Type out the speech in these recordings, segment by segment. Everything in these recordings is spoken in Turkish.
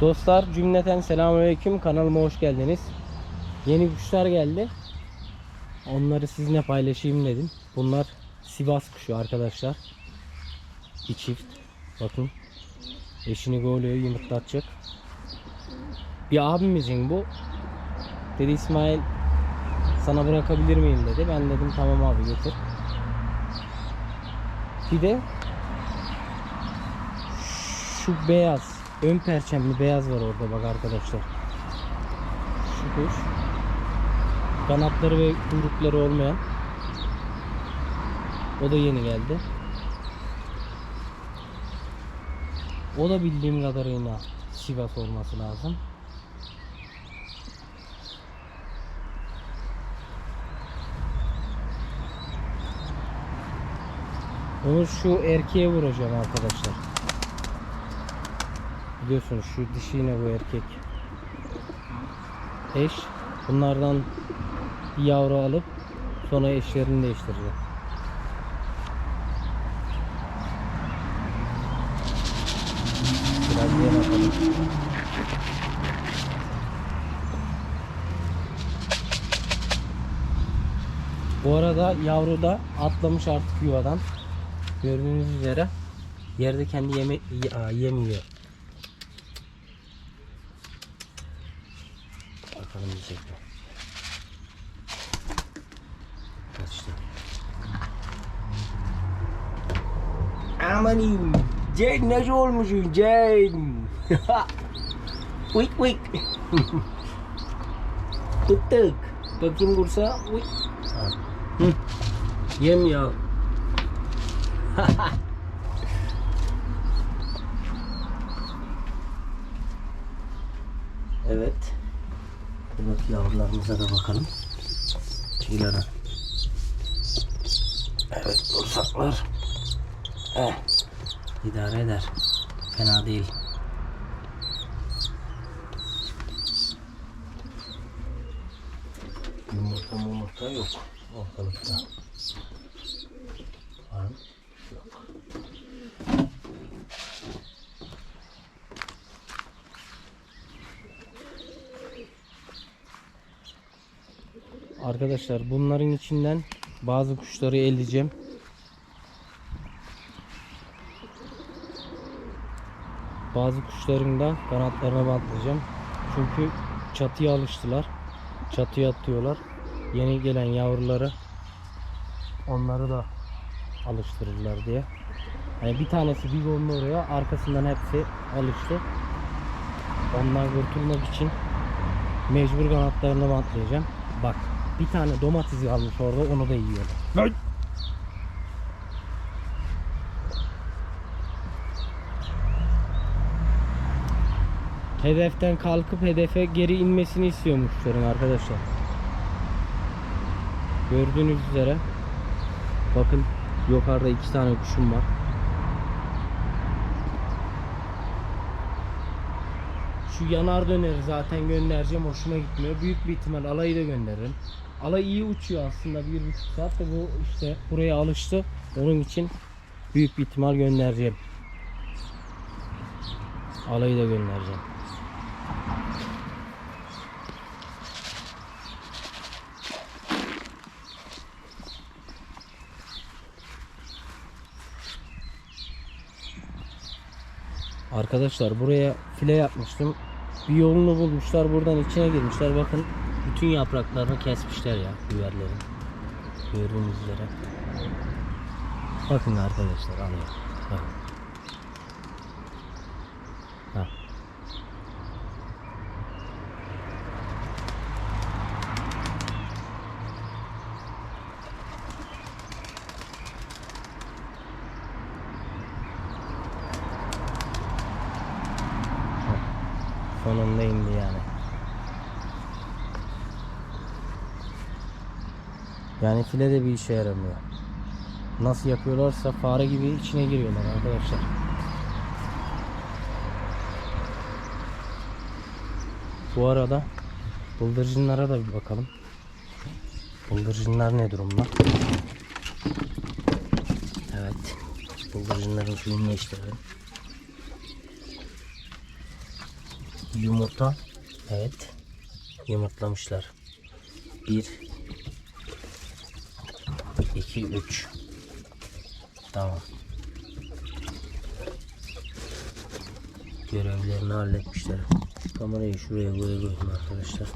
Dostlar cümleten selamünaleyküm kanalıma hoş geldiniz. Yeni kuşlar geldi. Onları sizinle paylaşayım dedim. Bunlar Sivas kuşu arkadaşlar. Bir çift. Bakın. Eşini golüyor yumurtlatacak. Bir abimizin bu. Dedi İsmail sana bırakabilir miyim dedi. Ben dedim tamam abi getir. Bir de şu beyaz ön perçemli beyaz var orada bak arkadaşlar. Şu kuş. Kanatları ve kuyrukları olmayan. O da yeni geldi. O da bildiğim kadarıyla Sivas olması lazım. Onu şu erkeğe vuracağım arkadaşlar. Biliyorsunuz şu dişi yine bu erkek. Eş. Bunlardan yavru alıp sonra eşlerini değiştireceğim. Biraz yem atalım. Bu arada yavru da atlamış artık yuvadan. Gördüğünüz üzere yerde kendi yeme y- yem yiyor. Bakalım yiyecek mi? Kaçtı. Amanim. Jane nasıl olmuşsun Jane? Wik wik. tık tık. Bakayım kursa. Ha. Hı. Yem ya. evet. Buradaki yavrularımıza da bakalım. Çiğlere. Evet dursaklar. Eh. idare eder. Fena değil. Yumurta yumurta yok ortalıkta. Arkadaşlar bunların içinden bazı kuşları eleyeceğim. Bazı kuşların da kanatlarına bantlayacağım. Çünkü çatıya alıştılar. Çatıya atıyorlar. Yeni gelen yavruları onları da alıştırırlar diye. Yani bir tanesi bir golünü oraya arkasından hepsi alıştı. Ondan kurtulmak için mecbur kanatlarını bantlayacağım. Bak bir tane domates kalmış orada onu da yiyorlar. Hedeften kalkıp hedefe geri inmesini istiyormuş kuşların arkadaşlar. Gördüğünüz üzere bakın yukarıda iki tane kuşum var. Şu yanar döneri zaten göndereceğim hoşuma gitmiyor. Büyük bir ihtimal alayı da gönderirim. Alay iyi uçuyor aslında bir buçuk saat de bu işte buraya alıştı. Onun için büyük bir ihtimal göndereceğim. Alayı da göndereceğim. Arkadaşlar buraya file yapmıştım. Bir yolunu bulmuşlar. Buradan içine girmişler. Bakın bütün yapraklarını kesmişler ya biberlerin. Gördüğünüz üzere. Bakın arkadaşlar alıyor. Bakın. Ha. Sonunda indi yani. Yani file de bir işe yaramıyor. Nasıl yapıyorlarsa fare gibi içine giriyorlar arkadaşlar. Bu arada bıldırcınlara da bir bakalım. Bıldırcınlar ne durumda? Evet. Bıldırcınların suyunu değiştirelim. yumurta. Evet. Yumurtlamışlar. 1 2 3 Tamam. Görevlerini halletmişler. Kamerayı şuraya koyuyorum arkadaşlar.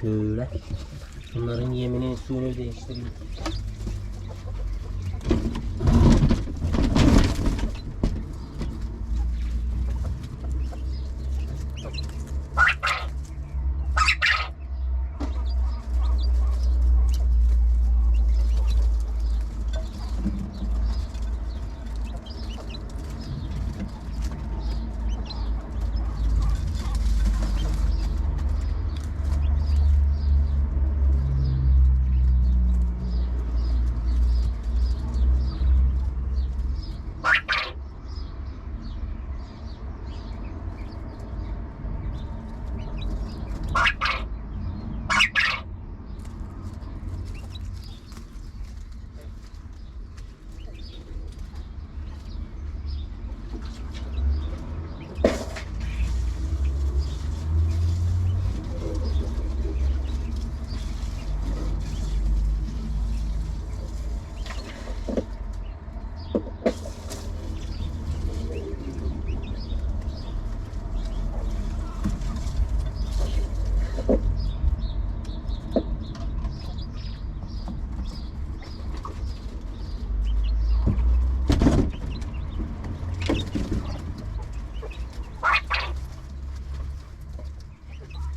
Şöyle. Bunların yeminin suyunu değiştireyim.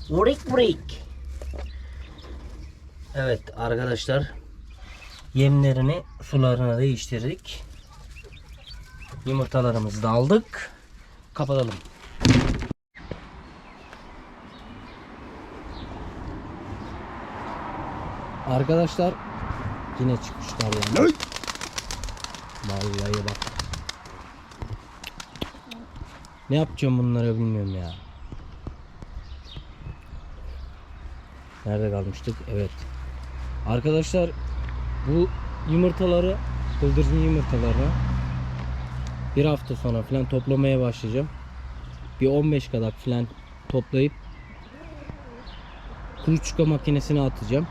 Vurik vurik. Evet arkadaşlar. Yemlerini sularına değiştirdik. Yumurtalarımızı da aldık. Kapatalım. Arkadaşlar yine çıkmışlar yani. Vallahi bak. Ne yapacağım bunlara bilmiyorum ya. Nerede kalmıştık? Evet. Arkadaşlar bu yumurtaları bıldırcın yumurtalarını bir hafta sonra falan toplamaya başlayacağım. Bir 15 kadar falan toplayıp kuluçka makinesine atacağım.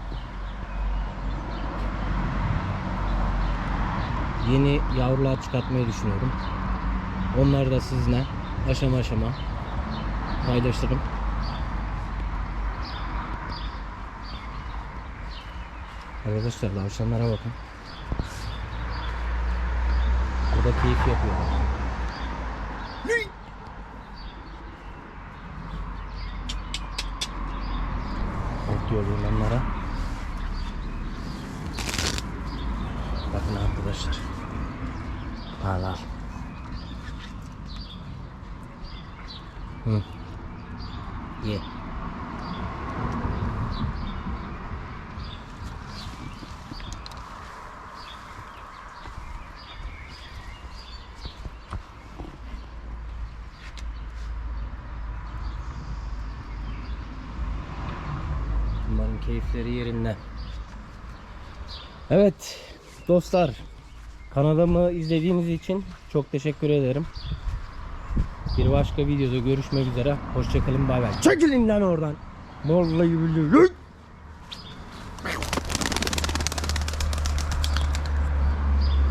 Yeni yavrular çıkartmayı düşünüyorum. Onları da sizinle aşama aşama paylaşırım. Arkadaşlar tavşanlara bakın. Burada keyif yapıyorlar. Bakıyorum onlara. Bakın arkadaşlar. Al. Hı. Ye. Bunların keyifleri yerinde. Evet dostlar kanalımı izlediğiniz için çok teşekkür ederim. Bir başka videoda görüşmek üzere. Hoşçakalın bay bay. Çekilin lan oradan. Vallahi billahi.